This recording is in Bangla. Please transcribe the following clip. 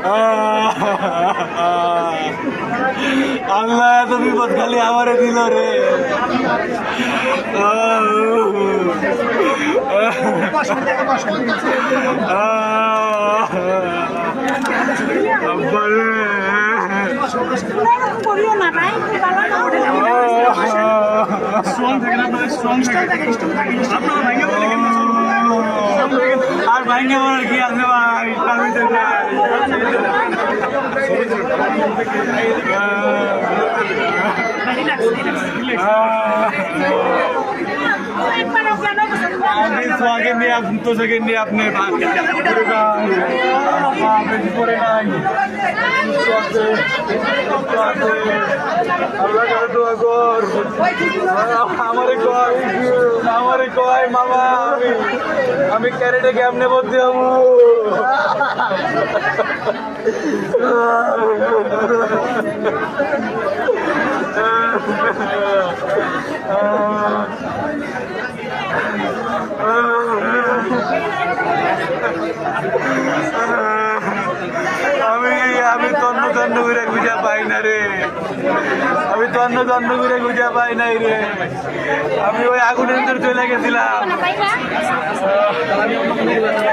আল্লাহ এত বিপদ খালি আমারে দিল রে। না স্ট্রং আপনারা ভাঙে আর বলার কি আপনি তো আগে নিয়ে আপনি তো আগে নিয়ে আপনি বাপ করে নাই কয় কয়, মামা, আমি আমি ক্যারেটে কেমনে ভর্তি হব আমি আমি তন্ন তন্ন করে গুজা পাই না রে। তন্ন তন্ন করে খুঁজে পাই নাই রে। আমি ওই আগুনের ভিতরে চলে গেছিলাম।